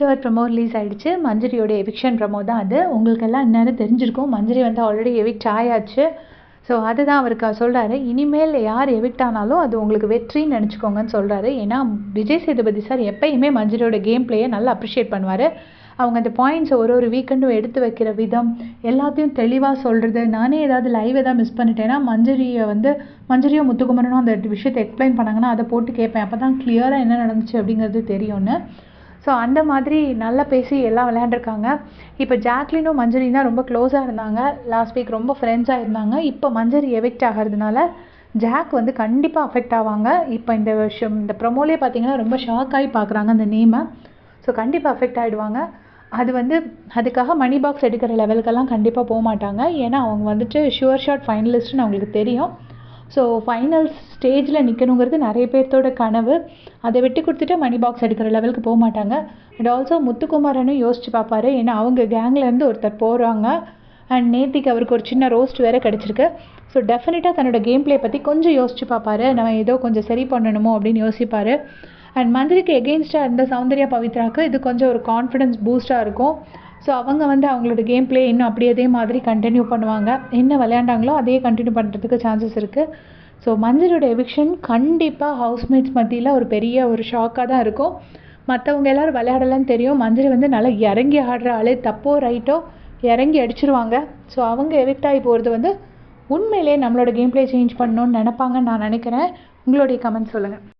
Third promo release ஆகிடுச்சு மஞ்சரியோட eviction promo தான் அது. உங்களுக்கெல்லாம் என்னென்னு தெரிஞ்சிருக்கும். மஞ்சரி வந்து ஆல்ரெடி எவிக்ட் ஆயாச்சு. ஸோ அதுதான் அவருக்கு சொல்கிறாரு இனிமேல் யார் எவிக்ட் ஆனாலும் அது உங்களுக்கு வெற்றின்னு நினச்சிக்கோங்கன்னு சொல்கிறாரு ஏன்னா விஜய் சேதுபதி சார் எப்பயுமே மஞ்சரியோட கேம் பிளேயை நல்லா அப்ரிஷியேட் பண்ணுவார். அவங்க அந்த பாயிண்ட்ஸை ஒரு ஒரு வீக்கெண்டும் எடுத்து வைக்கிற விதம் எல்லாத்தையும் தெளிவாக சொல்கிறது நானே ஏதாவது லைவ் எதாவது மிஸ் பண்ணிட்டேன்னா மஞ்சரியை வந்து மஞ்சரியோ முத்துக்குமரனும் அந்த விஷயத்தை எக்ஸ்பிளைன் பண்ணாங்கன்னா அதை போட்டு கேட்பேன். அப்போ தான் கிளியராக என்ன நடந்துச்சு அப்படிங்கிறது தெரியும்னு. ஸோ அந்த மாதிரி நல்லா பேசி எல்லாம் விளையாண்டுருக்காங்க. இப்போ ஜாக்லினும் மஞ்சரியும் தான் ரொம்ப க்ளோஸாக இருந்தாங்க. லாஸ்ட் வீக் ரொம்ப ஃப்ரெண்ட்ஸாக இருந்தாங்க. இப்போ மஞ்சரி எவிக்ட் ஆகிறதுனால ஜாக் வந்து கண்டிப்பாக அஃபெக்ட் ஆவாங்க. இப்போ இந்த விஷயம் இந்த ப்ரொமோலே பார்த்தீங்கன்னா ரொம்ப ஷாக் ஆகி பார்க்குறாங்க அந்த நேமை ஸோ கண்டிப்பாக அஃபெக்ட் ஆகிடுவாங்க அது வந்து அதுக்காக மணி பாக்ஸ் எடுக்கிற லெவலுக்கெல்லாம் கண்டிப்பாக போக மாட்டாங்க ஏன்னா அவங்க வந்துட்டு ஷுவர் ஷாட் ஃபைனலிஸ்ட்னு அவங்களுக்கு தெரியும். ஸோ ஃபைனல் ஸ்டேஜில் நிற்கணுங்கிறது நிறைய பேர்த்தோட கனவு. அதை விட்டு கொடுத்துட்டு மணி பாக்ஸ் எடுக்கிற லெவலுக்கு போக மாட்டாங்க. அண்ட் ஆல்சோ முத்துக்குமாரனும் யோசிச்சு பார்ப்பாரு. ஏன்னா அவங்க கேங்லேருந்து ஒருத்தர் போகிறாங்க அண்ட் நேத்திக்கு அவருக்கு ஒரு சின்ன ரோஸ்ட் வேறு கிடச்சிருக்கு. ஸோ டெஃபினட்டாக தன்னோட கேம் ப்ளே பற்றி கொஞ்சம் யோசிச்சு பார்ப்பாரு. நம்ம ஏதோ கொஞ்சம் சரி பண்ணணுமோ அப்படின்னு யோசிப்பார். அண்ட் மந்திரிக்கு எகெயின்ஸ்டாக இருந்த சௌந்தர்யா பவித்ராக்கு இது கொஞ்சம் ஒரு கான்ஃபிடன்ஸ் பூஸ்ட்டாக இருக்கும். ஸோ அவங்க வந்து அவங்களோட கேம் ப்ளே இன்னும் அப்படியே அதே மாதிரி கண்டினியூ பண்ணுவாங்க. என்ன விளையாண்டாங்களோ அதே கண்டினியூ பண்ணுறதுக்கு சான்சஸ் இருக்குது ஸோ மஞ்சளோட எவிக்ஷன் கண்டிப்பாக ஹவுஸ்மேட்ஸ் மத்தியில் ஒரு பெரிய ஒரு ஷாக்காக தான் இருக்கும். மற்றவங்க எல்லோரும் விளையாடலான்னு தெரியும். மஞ்சள் வந்து நல்லா இறங்கி ஆடுற ஆளே. தப்போ ரைட்டோ இறங்கி அடிச்சிருவாங்க. ஸோ அவங்க எவிக்ட் ஆகி போகிறது வந்து உண்மையிலே நம்மளோட கேம் ப்ளே சேஞ்ச் பண்ணணும்னு நினப்பாங்கன்னு நான் நினைக்கிறேன். உங்களுடைய கமெண்ட் சொல்லுங்கள்